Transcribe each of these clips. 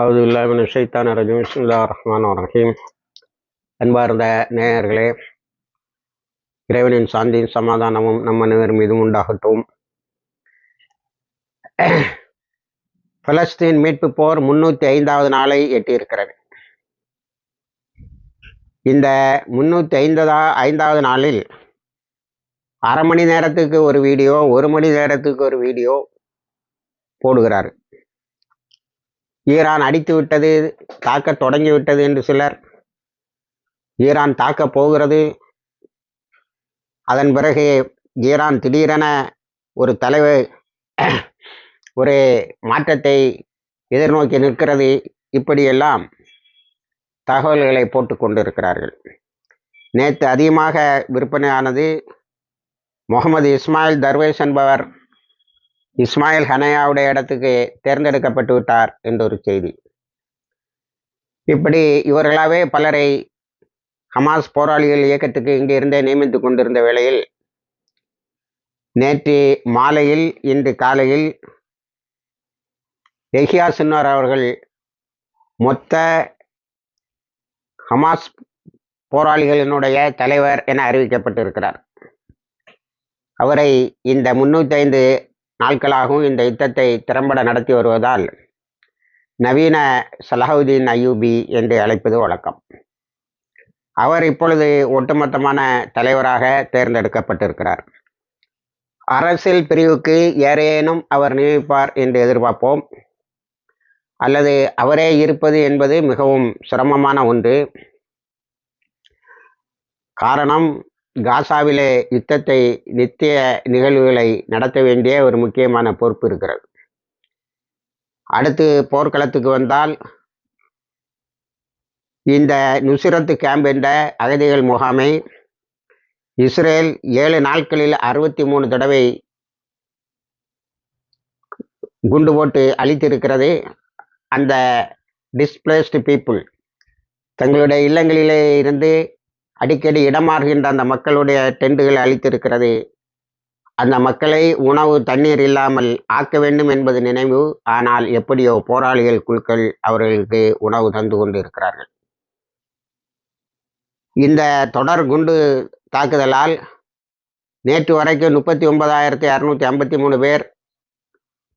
அவது இல்லாமின் ஷைத்தான் ரஜீம். ரஹ்மான் ரஹீம். அன்பார்ந்த நேயர்களே இறைவனின் சாந்தியும் சமாதானமும் நம்ம நேர் மீதும் உண்டாகட்டும். பலஸ்தீன் மீட்பு போர் முன்னூற்றி ஐந்தாவது நாளை எட்டியிருக்கிறது. இந்த முன்னூற்றி ஐந்ததா ஐந்தாவது நாளில் அரை மணி நேரத்துக்கு ஒரு வீடியோ ஒரு மணி நேரத்துக்கு ஒரு வீடியோ போடுகிறாரு. ஈரான் அடித்து விட்டது தாக்க தொடங்கி விட்டது என்று சிலர். ஈரான் தாக்க போகிறது. அதன் பிறகு ஈரான் திடீரென ஒரு தலைவர் ஒரு மாற்றத்தை எதிர்நோக்கி நிற்கிறது. இப்படியெல்லாம் தகவல்களை போட்டு கொண்டிருக்கிறார்கள். நேற்று அதிகமாக விற்பனையானது முகமது இஸ்மாயில் தர்வேஷ் என்பவர் இஸ்மாயில் ஹனையாவுடைய இடத்துக்கு தேர்ந்தெடுக்கப்பட்டு விட்டார் என்ற ஒரு செய்தி. இப்படி இவர்களாவே பலரை ஹமாஸ் போராளிகள் இயக்கத்துக்கு இங்கே இருந்தே நியமித்து கொண்டிருந்த வேளையில் நேற்று மாலையில் இன்று காலையில் ரெஹியா சின்னார் அவர்கள் மொத்த ஹமாஸ் போராளிகளினுடைய தலைவர் என அறிவிக்கப்பட்டிருக்கிறார். அவரை இந்த முன்னூற்றி ஐந்து நாட்களாகவும் இந்த யுத்தத்தை திறம்பட நடத்தி வருவதால் நவீன சலாஹுதீன் அயூபி என்று அழைப்பது வழக்கம். அவர் இப்பொழுது ஒட்டுமொத்தமான தலைவராக தேர்ந்தெடுக்கப்பட்டிருக்கிறார். அரசியல் பிரிவுக்கு ஏறேனும் அவர் நியமிப்பார் என்று எதிர்பார்ப்போம். அல்லது அவரே இருப்பது என்பது மிகவும் சிரமமான ஒன்று. காரணம் காசாவிலே யுத்தத்தை நித்திய நிகழ்வுகளை நடத்த வேண்டிய ஒரு முக்கியமான பொறுப்பு இருக்கிறது. அடுத்து போர்க்களத்துக்கு வந்தால் இந்த நுசிரத்து கேம்ப் என்ற அகதிகள் முகாமை இஸ்ரேல் ஏழு நாட்களில் அறுபத்தி மூணு தடவை குண்டு போட்டு அழித்திருக்கிறது. அந்த டிஸ்பிளேஸ்டு பீப்புள் தங்களுடைய இல்லங்களிலே இருந்து அடிக்கடி இடமாறுகின்ற அந்த மக்களுடைய டெண்டுகளை அளித்திருக்கிறது அந்த மக்களை உணவு தண்ணீர் இல்லாமல் ஆக்க வேண்டும் என்பது நினைவு ஆனால் எப்படியோ போராளிகள் குழுக்கள் அவர்களுக்கு உணவு தந்து கொண்டு இருக்கிறார்கள் இந்த தொடர் குண்டு தாக்குதலால் நேற்று வரைக்கும் முப்பத்தி ஒன்பதாயிரத்தி அறுநூற்றி ஐம்பத்தி மூணு பேர்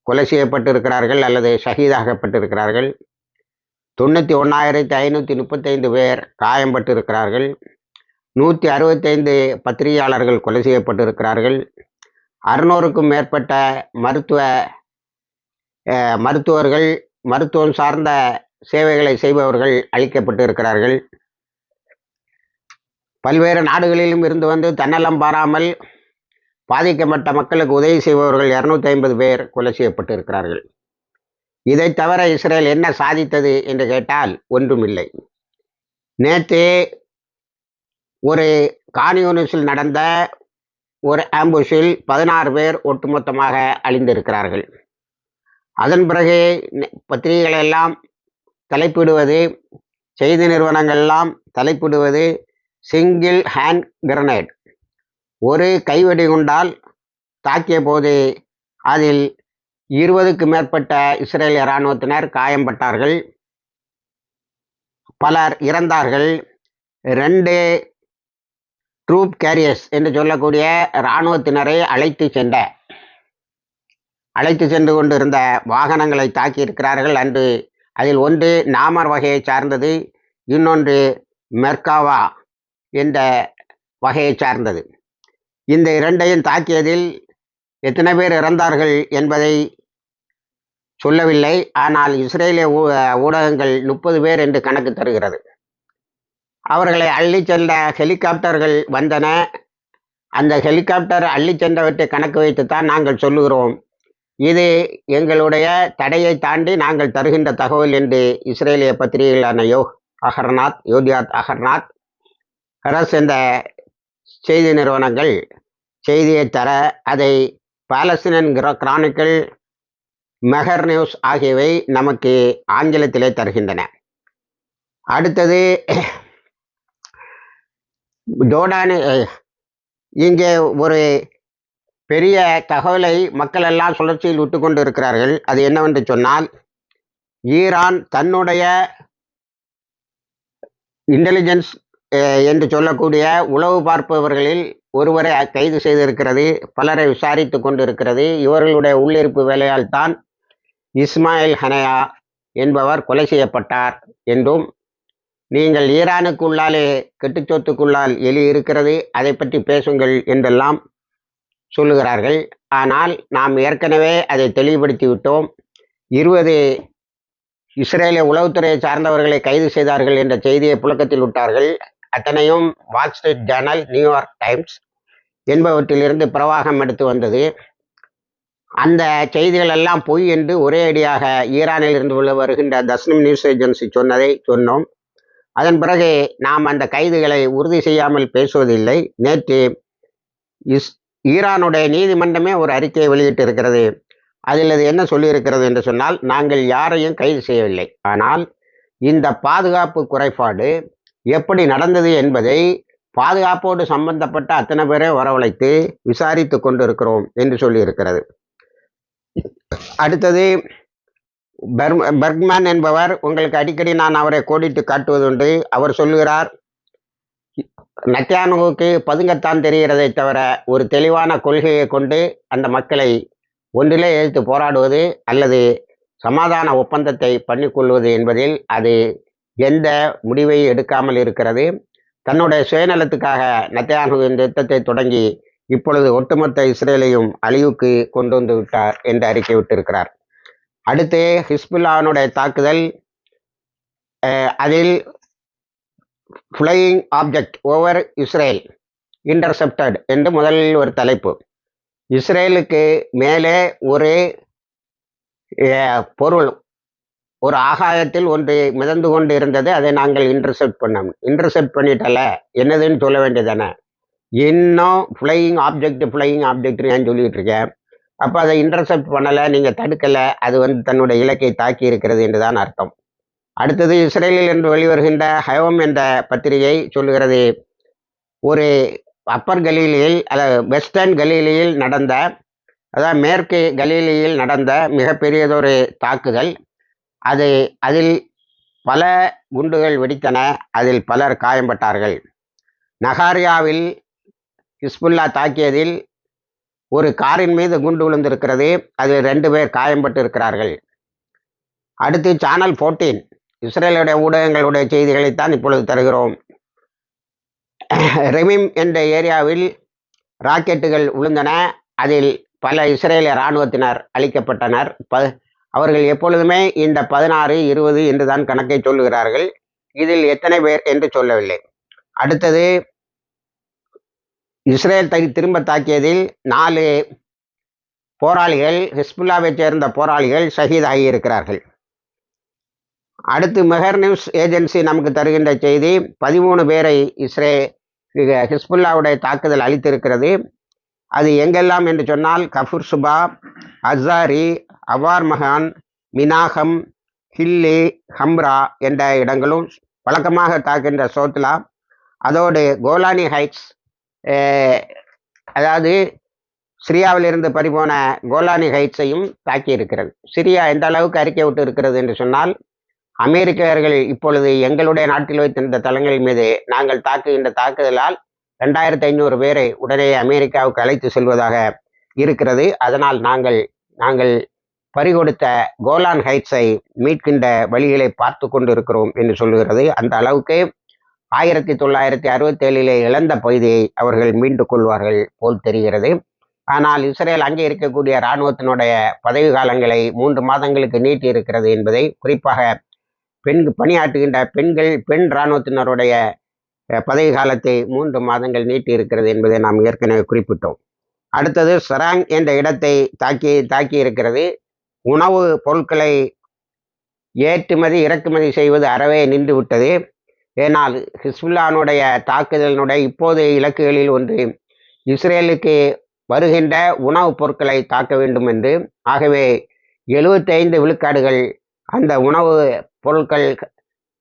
கொலை செய்யப்பட்டிருக்கிறார்கள் அல்லது ஷஹீதாகப்பட்டிருக்கிறார்கள் தொண்ணூற்றி ஒன்றாயிரத்தி ஐநூற்றி முப்பத்தைந்து பேர் காயம்பட்டிருக்கிறார்கள். நூற்றி அறுபத்தைந்து பத்திரிகையாளர்கள் கொலை செய்யப்பட்டிருக்கிறார்கள். அறுநூறுக்கும் மேற்பட்ட மருத்துவ மருத்துவர்கள் மருத்துவம் சார்ந்த சேவைகளை செய்பவர்கள் அளிக்கப்பட்டு இருக்கிறார்கள் பல்வேறு நாடுகளிலும் இருந்து வந்து தன்னலம் பாராமல் பாதிக்கப்பட்ட மக்களுக்கு உதவி செய்பவர்கள் இரநூத்தி ஐம்பது பேர் கொலை செய்யப்பட்டு இருக்கிறார்கள் இதை தவிர இஸ்ரேல் என்ன சாதித்தது என்று கேட்டால் ஒன்றுமில்லை. நேற்று ஒரு கான்யூனிஸில் நடந்த ஒரு ஆம்புஷில் பதினாறு பேர் ஒட்டுமொத்தமாக அழிந்திருக்கிறார்கள். அதன் பிறகு பத்திரிகைகள் எல்லாம் தலைப்பிடுவது செய்தி நிறுவனங்கள் எல்லாம் தலைப்பிடுவது சிங்கிள் ஹேண்ட் கிரனேட் ஒரு கைவெடி குண்டால் தாக்கிய போது அதில் இருபதுக்கு மேற்பட்ட இஸ்ரேலிய இராணுவத்தினர் காயம்பட்டார்கள். பலர் இறந்தார்கள். ரெண்டு ட்ரூப் கேரியர்ஸ் என்று சொல்லக்கூடிய இராணுவத்தினரை அழைத்து சென்ற அழைத்து சென்று கொண்டிருந்த வாகனங்களை தாக்கியிருக்கிறார்கள் அன்று அதில் ஒன்று நாமர் வகையை சார்ந்தது இன்னொன்று மெர்காவா என்ற வகையை சார்ந்தது. இந்த இரண்டையும் தாக்கியதில் எத்தனை பேர் இறந்தார்கள் என்பதை சொல்லவில்லை. ஆனால் இஸ்ரேலிய ஊடகங்கள் முப்பது பேர் என்று கணக்கு தருகிறது. அவர்களை அள்ளி சென்ற ஹெலிகாப்டர்கள் வந்தன. அந்த ஹெலிகாப்டர் அள்ளி சென்றவற்றை கணக்கு வைத்துத்தான் நாங்கள் சொல்லுகிறோம். இது எங்களுடைய தடையை தாண்டி நாங்கள் தருகின்ற தகவல் என்று இஸ்ரேலிய பத்திரிகைகளான யோ அகர்நாத் யோதியாத் அகர்நாத் ஹரஸ் என்ற செய்தி நிறுவனங்கள் செய்தியை தர அதை பாலஸ்தீன் கிரானிக்கல் மெஹர் நியூஸ் ஆகியவை நமக்கு ஆங்கிலத்திலே தருகின்றன. அடுத்தது ஜோர்டானு இங்கே ஒரு பெரிய தகவலை மக்கள் எல்லாம் சுழற்சியில் விட்டு கொண்டு இருக்கிறார்கள். அது என்னவென்று சொன்னால் ஈரான் தன்னுடைய இன்டெலிஜென்ஸ் என்று சொல்லக்கூடிய உளவு பார்ப்பவர்களில் ஒருவரை கைது செய்திருக்கிறது பலரை விசாரித்து கொண்டிருக்கிறது. இவர்களுடைய உள்ளிருப்பு வேலையால் தான் இஸ்மாயில் ஹனையா என்பவர் கொலை செய்யப்பட்டார் என்றும் நீங்கள் ஈரானுக்குள்ளாலே கெட்டுச்சோத்துக்குள்ளால் எலி இருக்கிறது அதை பற்றி பேசுங்கள் என்றெல்லாம் சொல்லுகிறார்கள். ஆனால் நாம் ஏற்கனவே அதை தெளிவுபடுத்தி விட்டோம் இருபது இஸ்ரேலிய உளவுத்துறையை சார்ந்தவர்களை கைது செய்தார்கள் என்ற செய்தியை புழக்கத்தில் விட்டார்கள். அத்தனையும் Wall Street Journal New York Times என்பவற்றிலிருந்து பிரவாகம் எடுத்து வந்தது. அந்த செய்திகள் எல்லாம் பொய் என்று ஒரே அடியாக ஈரானில் இருந்து உள்ள வருகின்ற தஸ்னிம் நியூஸ் ஏஜென்சி சொன்னதை சொன்னோம். அதன் பிறகு நாம் அந்த கைதுகளை உறுதி செய்யாமல் பேசுவதில்லை. நேற்று இஸ் ஈரானுடைய நீதிமன்றமே ஒரு அறிக்கையை வெளியிட்டு இருக்கிறது அதில் அது என்ன சொல்லியிருக்கிறது என்று சொன்னால் நாங்கள் யாரையும் கைது செய்யவில்லை. ஆனால் இந்த பாதுகாப்பு குறைபாடு எப்படி நடந்தது என்பதை பாதுகாப்போடு சம்பந்தப்பட்ட அத்தனை பேரை வரவழைத்து விசாரித்து கொண்டிருக்கிறோம் என்று சொல்லியிருக்கிறது. அடுத்தது பர்ம் பர்க்மேன் என்பவர் உங்களுக்கு அடிக்கடி நான் அவரை கோடிட்டு காட்டுவதுண்டு அவர் சொல்லுகிறார் நத்தியானுவுக்கு பதுங்கத்தான் தெரிகிறதை தவிர ஒரு தெளிவான கொள்கையை கொண்டு அந்த மக்களை ஒன்றிலே எதிர்த்து போராடுவது அல்லது சமாதான ஒப்பந்தத்தை பண்ணிக்கொள்வது என்பதில் அது எந்த முடிவை எடுக்காமல் இருக்கிறது. தன்னுடைய சுயநலத்துக்காக நத்தியானுவின் யுத்தத்தை தொடங்கி இப்பொழுது ஒட்டுமொத்த இஸ்ரேலையும் அழிவுக்கு கொண்டு வந்து விட்டார் என்று அறிக்கை விட்டிருக்கிறார். அடுத்து ஹிஸ்புல்லானுடைய தாக்குதல் அதில் flying object over Israel intercepted என்று முதலில் ஒரு தலைப்பு. இஸ்ரேலுக்கு மேலே ஒரு பொருள் ஒரு ஆகாயத்தில் ஒன்று மிதந்து கொண்டு இருந்தது அதை நாங்கள் இன்டர்செப்ட் பண்ணோம். இன்டர்செப்ட் பண்ணிட்டல என்னதுன்னு சொல்ல வேண்டியதானே இன்னும் ஃப்ளையிங் ஆப்ஜெக்ட் ஃப்ளையிங் ஆப்ஜெக்ட்னு ஏன் சொல்லிகிட்டு இருக்கேன்? அப்போ அதை இன்டர்செப்ட் பண்ணலை நீங்கள் தடுக்கலை அது வந்து தன்னுடைய இலக்கை தாக்கி இருக்கிறது என்று தான் அர்த்தம். அடுத்தது இஸ்ரேலில் இருந்து வெளிவருகின்ற ஹயோம் என்ற பத்திரிகை சொல்லுகிறது ஒரு அப்பர் கலீலியில் அல்லது வெஸ்டர்ன் கலீலியில் நடந்த அதாவது மேற்கு கலீலியில் நடந்த மிகப்பெரியதொரு தாக்குதல். அது அதில் பல குண்டுகள் வெடித்தன அதில் பலர் காயம்பட்டார்கள். நகாரியாவில் ஹிஸ்புல்லா தாக்கியதில் ஒரு காரின் மீது குண்டு விழுந்திருக்கிறது அதில் ரெண்டு பேர் காயம்பட்டு இருக்கிறார்கள் அடுத்து சேனல் ஃபோர்டீன் இஸ்ரேலுடைய ஊடகங்களுடைய செய்திகளைத்தான் இப்பொழுது தருகிறோம். ரெமிம் என்ற ஏரியாவில் ராக்கெட்டுகள் விழுந்தன. அதில் பல இஸ்ரேலிய இராணுவத்தினர் அளிக்கப்பட்டனர் ப அவர்கள் எப்பொழுதுமே இந்த பதினாறு இருபது என்று தான் கணக்கை சொல்லுகிறார்கள். இதில் எத்தனை பேர் என்று சொல்லவில்லை. அடுத்தது இஸ்ரேல் தை திரும்ப தாக்கியதில் நாலு போராளிகள் ஹிஸ்புல்லாவை சேர்ந்த போராளிகள் ஷஹீதாகி இருக்கிறார்கள் அடுத்து மெஹர் நியூஸ் ஏஜென்சி நமக்கு தருகின்ற செய்தி பதிமூணு பேரை இஸ்ரே ஹிஸ்புல்லாவுடைய தாக்குதல் அளித்திருக்கிறது அது எங்கெல்லாம் என்று சொன்னால் கஃபூர் சுபா அசாரி அவார் மகான் மினாகம் ஹில்லி ஹம்ரா என்ற இடங்களும் வழக்கமாக தாக்கின்ற சோத்லா. அதோடு கோலானி ஹைட்ஸ் அதாவது சிரியாவிலிருந்து பறிபோன கோலானி ஹைட்ஸையும் தாக்கி இருக்கிறது சிரியா எந்த அளவுக்கு அறிக்கை விட்டு இருக்கிறது என்று சொன்னால் அமெரிக்கர்கள் இப்பொழுது எங்களுடைய நாட்டில் வைத்திருந்த தளங்கள் மீது நாங்கள் தாக்குகின்ற தாக்குதலால் ரெண்டாயிரத்தி ஐநூறு பேரை உடனே அமெரிக்காவுக்கு அழைத்து செல்வதாக இருக்கிறது. அதனால் நாங்கள் நாங்கள் பறிகொடுத்த கோலான் ஹைட்ஸை மீட்கின்ற வழிகளை பார்த்து கொண்டு இருக்கிறோம் என்று சொல்லுகிறது. அந்த அளவுக்கு ஆயிரத்தி தொள்ளாயிரத்தி அறுபத்தேழிலே இழந்த பகுதியை அவர்கள் மீண்டு கொள்வார்கள் போல் தெரிகிறது. ஆனால் இஸ்ரேல் அங்கே இருக்கக்கூடிய இராணுவத்தினுடைய பதவி காலங்களை மூன்று மாதங்களுக்கு நீட்டி இருக்கிறது என்பதை குறிப்பாக பெண் பணியாற்றுகின்ற பெண்கள் பெண் இராணுவத்தினருடைய பதவி காலத்தை மூன்று மாதங்கள் நீட்டி இருக்கிறது என்பதை நாம் ஏற்கனவே குறிப்பிட்டோம். அடுத்தது சராங் என்ற இடத்தை தாக்கி தாக்கி இருக்கிறது. உணவு பொருட்களை ஏற்றுமதி இறக்குமதி செய்வது அறவே நின்று விட்டது. ஏனால் ஹிஸ்புல்லானுடைய தாக்குதலினுடைய இப்போதைய இலக்குகளில் ஒன்று இஸ்ரேலுக்கு வருகின்ற உணவுப் பொருட்களை தாக்க வேண்டும் என்று. ஆகவே எழுபத்தைந்து விழுக்காடுகள் அந்த உணவு பொருட்கள்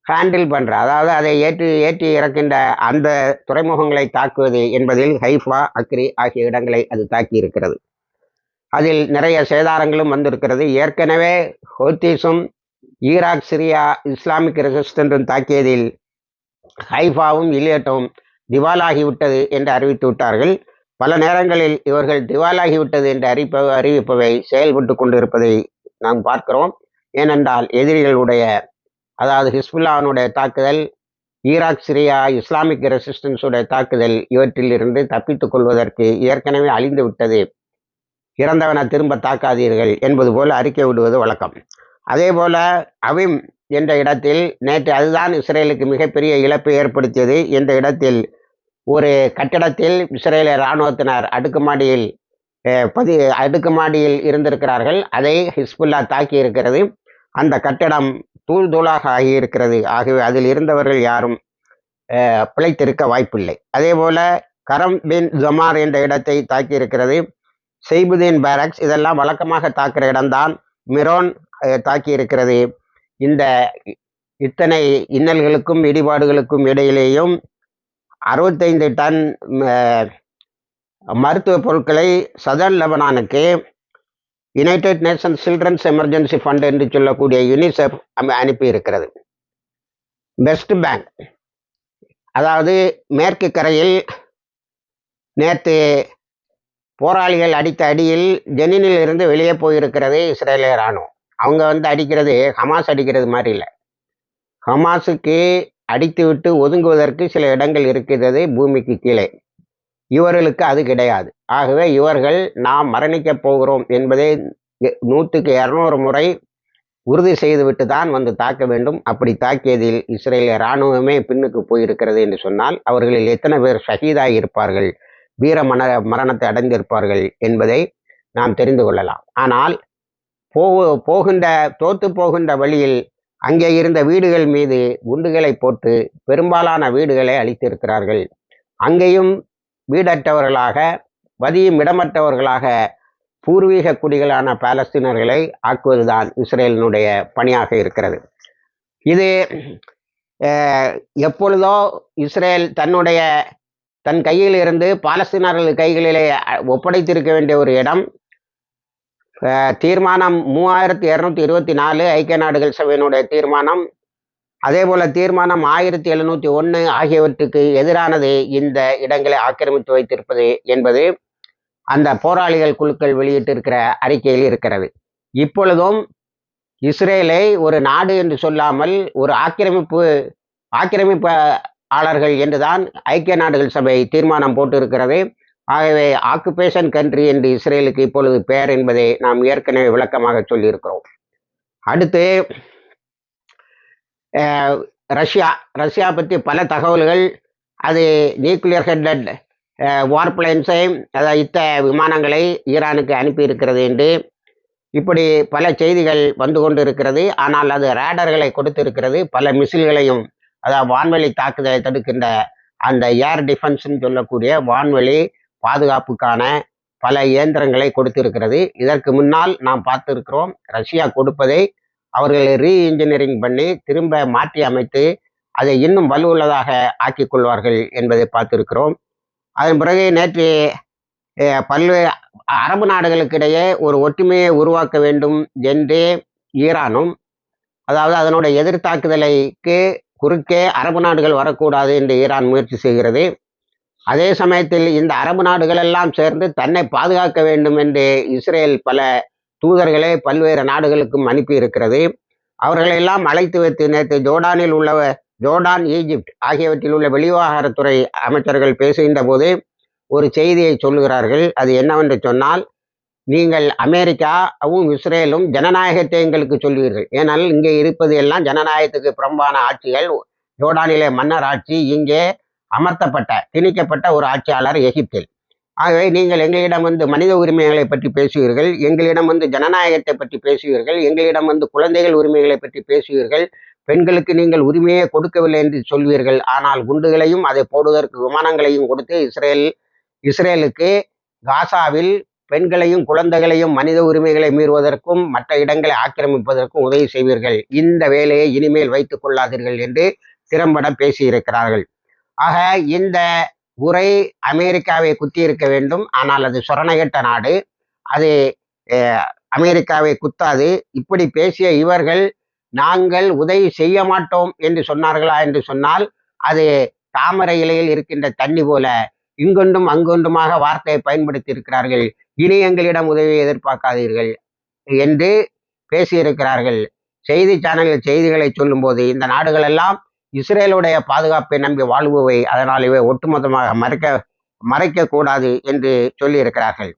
ஹேண்டில் பண்ணுற அதாவது அதை ஏற்றி ஏற்றி இறக்கின்ற அந்த துறைமுகங்களை தாக்குவது என்பதில் ஹைஃபா அக்ரி ஆகிய இடங்களை அது தாக்கி இருக்கிறது அதில் நிறைய சேதாரங்களும் வந்திருக்கிறது. ஏற்கனவே ஹோத்தீஸும் ஈராக் சிரியா இஸ்லாமிக் ரெசிஸ்டன்டும் தாக்கியதில் ஹைஃபாவும் இலியட்டும் திவாலாகிவிட்டது என்று அறிவித்து விட்டார்கள். பல நேரங்களில் இவர்கள் திவாலாகிவிட்டது என்று அறிப்ப அறிவிப்பவை செயல்பட்டு கொண்டிருப்பதை நாம் பார்க்கிறோம். ஏனென்றால் எதிரிகளுடைய அதாவது ஹிஸ்புல்லானுடைய தாக்குதல் ஈராக் சிரியா இஸ்லாமிக் ரெசிஸ்டன்ஸுடைய தாக்குதல் இவற்றில் இருந்து தப்பித்துக் கொள்வதற்கு ஏற்கனவே அழிந்து விட்டது. இறந்தவனை திரும்ப தாக்காதீர்கள் என்பது போல அறிக்கை விடுவது வழக்கம். அதே போல அவிம் என்ற இடத்தில் நேற்று அதுதான் இஸ்ரேலுக்கு மிகப்பெரிய இழப்பை ஏற்படுத்தியது என்ற இடத்தில் ஒரு கட்டிடத்தில் இஸ்ரேல இராணுவத்தினர் அடுக்குமாடியில் பதி அடுக்குமாடியில் இருந்திருக்கிறார்கள். அதை ஹிஸ்புல்லா தாக்கி இருக்கிறது அந்த கட்டிடம் தூள் தூளாக ஆகியிருக்கிறது. ஆகவே அதில் இருந்தவர்கள் யாரும் பிழைத்திருக்க வாய்ப்பில்லை. அதே போல கரம் பின் ஜமார் என்ற இடத்தை தாக்கி இருக்கிறது செய்புதீன் பேரக்ஸ் இதெல்லாம் வழக்கமாக தாக்குற இடம்தான் மிரோன் தாக்கி இருக்கிறது இந்த இத்தனை இன்னல்களுக்கும் இடிபாடுகளுக்கும் இடையிலேயும் அறுபத்தைந்து டன் மருத்துவ பொருட்களை southern லெபனானுக்கு United Nations Children's Emergency Fund என்று சொல்லக்கூடிய யுனிசெஃப் அம- அனுப்பி இருக்கிறது பெஸ்ட் பேங்க் அதாவது மேற்கு கரையில் நேற்று போராளிகள் அடித்த அடியில் ஜெனினில் இருந்து வெளியே போயிருக்கிறது இஸ்ரேலிய இராணுவம் அவங்க வந்து அடிக்கிறது ஹமாஸ் அடிக்கிறது மாதிரி இல்லை. ஹமாஸுக்கு அடித்துவிட்டு ஒதுங்குவதற்கு சில இடங்கள் இருக்கிறது பூமிக்கு கீழே. இவர்களுக்கு அது கிடையாது. ஆகவே இவர்கள் நாம் மரணிக்கப் போகிறோம் என்பதை நூற்றுக்கு இரநூறு முறை உறுதி செய்துவிட்டு தான் வந்து தாக்க வேண்டும். அப்படி தாக்கியதில் இஸ்ரேலிய இராணுவமே பின்னுக்கு போயிருக்கிறது என்று சொன்னால் அவர்களில் எத்தனை பேர் ஷஹீதாகி இருப்பார்கள் வீர மன மரணத்தை அடைந்திருப்பார்கள் என்பதை நாம் தெரிந்து கொள்ளலாம். ஆனால் போகு போகின்ற தோத்து போகின்ற வழியில் அங்கே இருந்த வீடுகள் மீது குண்டுகளை போட்டு பெரும்பாலான வீடுகளை அழித்திருக்கிறார்கள். அங்கேயும் வீடற்றவர்களாக வதியும் இடமற்றவர்களாக பூர்வீக குடிகளான பாலஸ்தீனர்களை ஆக்குவதுதான் இஸ்ரேலினுடைய பணியாக இருக்கிறது. இது எப்பொழுதோ இஸ்ரேல் தன்னுடைய தன் கையில் இருந்து பாலஸ்தீனர்கள் கைகளிலே ஒப்படைத்திருக்க வேண்டிய ஒரு இடம். தீர்மானம் மூவாயிரத்தி இரநூத்தி இருபத்தி நாலு ஐக்கிய நாடுகள் சபையினுடைய தீர்மானம். அதே போல தீர்மானம் ஆயிரத்தி எழுநூத்தி ஒன்று ஆகியவற்றுக்கு எதிரானது இந்த இடங்களை ஆக்கிரமித்து வைத்திருப்பது என்பது அந்த போராளிகள் குழுக்கள் வெளியிட்டிருக்கிற அறிக்கையில் இருக்கிறது. இப்பொழுதும் இஸ்ரேலை ஒரு நாடு என்று சொல்லாமல் ஒரு ஆக்கிரமிப்பு ஆக்கிரமிப்பாளர்கள் என்றுதான் ஐக்கிய நாடுகள் சபை தீர்மானம் போட்டிருக்கிறது. ஆகவே ஆக்குபேஷன் கண்ட்ரி என்று இஸ்ரேலுக்கு இப்பொழுது பெயர் என்பதை நாம் ஏற்கனவே விளக்கமாக சொல்லியிருக்கிறோம். அடுத்து ரஷ்யா. ரஷ்யா பற்றி பல தகவல்கள். அது நியூக்ளியர் ஹெட்டட் வார்பிளைன்ஸை அதாவது இத்த விமானங்களை ஈரானுக்கு அனுப்பியிருக்கிறது என்று. இப்படி பல செய்திகள் வந்து கொண்டு இருக்கிறது ஆனால் அது ரேடர்களை கொடுத்திருக்கிறது. பல மிசில்களையும் அதாவது வான்வெளி தாக்குதலை தடுக்கின்ற அந்த ஏர் டிஃபென்ஸ்னு சொல்லக்கூடிய வான்வெளி பாதுகாப்புக்கான பல இயந்திரங்களை கொடுத்திருக்கிறது. இதற்கு முன்னால் நாம் பார்த்திருக்கிறோம் ரஷ்யா கொடுப்பதை அவர்கள் ரீ இன்ஜினியரிங் பண்ணி திரும்ப மாற்றி அமைத்து அதை இன்னும் வலுவுள்ளதாக ஆக்கி கொள்வார்கள் என்பதை பார்த்திருக்கிறோம். அதன் பிறகு நேற்று பல்வேறு அரபு நாடுகளுக்கிடையே ஒரு ஒற்றுமையை உருவாக்க வேண்டும் என்று ஈரானும் அதாவது அதனுடைய எதிர்த்தாக்குதலைக்கு குறுக்கே அரபு நாடுகள் வரக்கூடாது என்று ஈரான் முயற்சி செய்கிறது. அதே சமயத்தில் இந்த அரபு நாடுகள் எல்லாம் சேர்ந்து தன்னை பாதுகாக்க வேண்டும் என்று இஸ்ரேல் பல தூதர்களை பல்வேறு நாடுகளுக்கும் அனுப்பி இருக்கிறது அவர்களெல்லாம் அழைத்து வைத்து நேற்று ஜோர்டானில் உள்ள ஜோர்டான் ஈஜிப்ட் ஆகியவற்றில் உள்ள வெளிவிவகாரத்துறை அமைச்சர்கள் பேசுகின்ற போது ஒரு செய்தியை சொல்லுகிறார்கள். அது என்னவென்று சொன்னால் நீங்கள் அமெரிக்காவும் இஸ்ரேலும் ஜனநாயகத்தை எங்களுக்கு சொல்வீர்கள். ஏனால் இங்கே இருப்பது எல்லாம் ஜனநாயகத்துக்கு புறம்பான ஆட்சிகள். ஜோர்டானிலே மன்னர் ஆட்சி இங்கே அமர்த்தப்பட்ட திணிக்கப்பட்ட ஒரு ஆட்சியாளர் எகிப்தில். ஆகவே நீங்கள் எங்களிடம் வந்து மனித உரிமைகளை பற்றி பேசுவீர்கள் எங்களிடம் வந்து ஜனநாயகத்தை பற்றி பேசுவீர்கள் எங்களிடம் வந்து குழந்தைகள் உரிமைகளை பற்றி பேசுவீர்கள் பெண்களுக்கு நீங்கள் உரிமையே கொடுக்கவில்லை என்று சொல்வீர்கள். ஆனால் குண்டுகளையும் அதை போடுவதற்கு விமானங்களையும் கொடுத்து இஸ்ரேல் இஸ்ரேலுக்கு காசாவில் பெண்களையும் குழந்தைகளையும் மனித உரிமைகளை மீறுவதற்கும் மற்ற இடங்களை ஆக்கிரமிப்பதற்கும் உதவி செய்வீர்கள். இந்த வேலையை இனிமேல் வைத்துக் கொள்ளாதீர்கள் என்று திறம்பட பேசியிருக்கிறார்கள். ஆக இந்த உரை அமெரிக்காவை குத்தி இருக்க வேண்டும். ஆனால் அது சொரணகட்ட நாடு. அது அமெரிக்காவை குத்தாது. இப்படி பேசிய இவர்கள் நாங்கள் உதவி செய்ய மாட்டோம் என்று சொன்னார்களா என்று சொன்னால் அது தாமரை இலையில் இருக்கின்ற தண்ணி போல இங்கொன்றும் அங்கொன்றுமாக வார்த்தையை பயன்படுத்தி இருக்கிறார்கள் இனி எங்களிடம் உதவியை எதிர்பார்க்காதீர்கள் என்று பேசியிருக்கிறார்கள். செய்தி சேனல்கள் செய்திகளை சொல்லும்போது இந்த நாடுகளெல்லாம் இஸ்ரேலுடைய பாதுகாப்பை நம்பி வாழ்பவை அதனால் இவை ஒட்டுமொத்தமாக மறைக்க மறைக்கக்கூடாது என்று சொல்லியிருக்கிறார்கள்.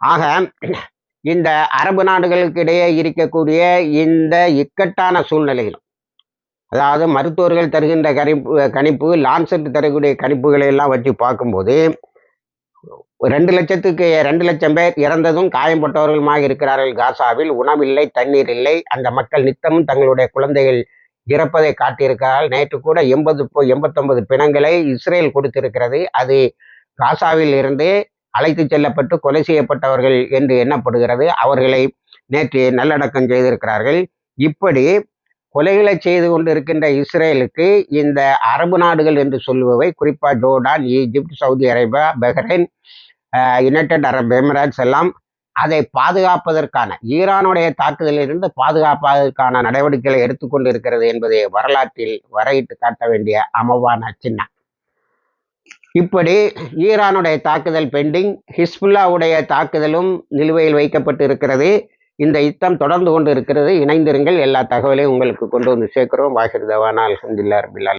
ஆக இந்த அரபு நாடுகளுக்கு இடையே இருக்கக்கூடிய இந்த இக்கட்டான சூழ்நிலையில் அதாவது மருத்துவர்கள் தருகின்ற கணிப்பு கணிப்பு லான்செட் தரக்கூடிய கணிப்புகளை எல்லாம் வச்சு பார்க்கும்போது ரெண்டு லட்சத்துக்கு ரெண்டு லட்சம் பேர் இறந்ததும் காயம்பட்டவர்களுமாக இருக்கிறார்கள். காசாவில் உணவில்லை தண்ணீர் இல்லை அந்த மக்கள் நித்தமும் தங்களுடைய குழந்தைகள் இறப்பதை காட்டியிருக்கிறார்கள். நேற்று கூட எண்பது எண்பத்தொன்பது பிணங்களை இஸ்ரேல் கொடுத்திருக்கிறது. அது காசாவில் இருந்து அழைத்து செல்லப்பட்டு கொலை செய்யப்பட்டவர்கள் என்று எண்ணப்படுகிறது. அவர்களை நேற்று நல்லடக்கம் செய்திருக்கிறார்கள். இப்படி கொலைகளை செய்து கொண்டு இருக்கின்ற இஸ்ரேலுக்கு இந்த அரபு நாடுகள் என்று சொல்லுபவை குறிப்பாக Jordan Egypt Saudi Arabia Bahrain United Arab Emirates எல்லாம் அதை பாதுகாப்பதற்கான ஈரானுடைய தாக்குதலிலிருந்து பாதுகாப்பதற்கான நடவடிக்கைகளை எடுத்துக்கொண்டு இருக்கிறது என்பதை வரலாற்றில் வரையிட்டு காட்ட வேண்டிய அமவான சின்னம் இப்படி ஈரானுடைய தாக்குதல் பெண்டிங் ஹிஸ்புல்லாவுடைய தாக்குதலும் நிலுவையில் வைக்கப்பட்டு இருக்கிறது இந்த யுத்தம் தொடர்ந்து கொண்டு இருக்கிறது இணைந்திருங்கள். எல்லா தகவலையும் உங்களுக்கு கொண்டு வந்து சேர்க்கிறோம். வாகிர் தவானா. அலமதுல்லா ரபில்லா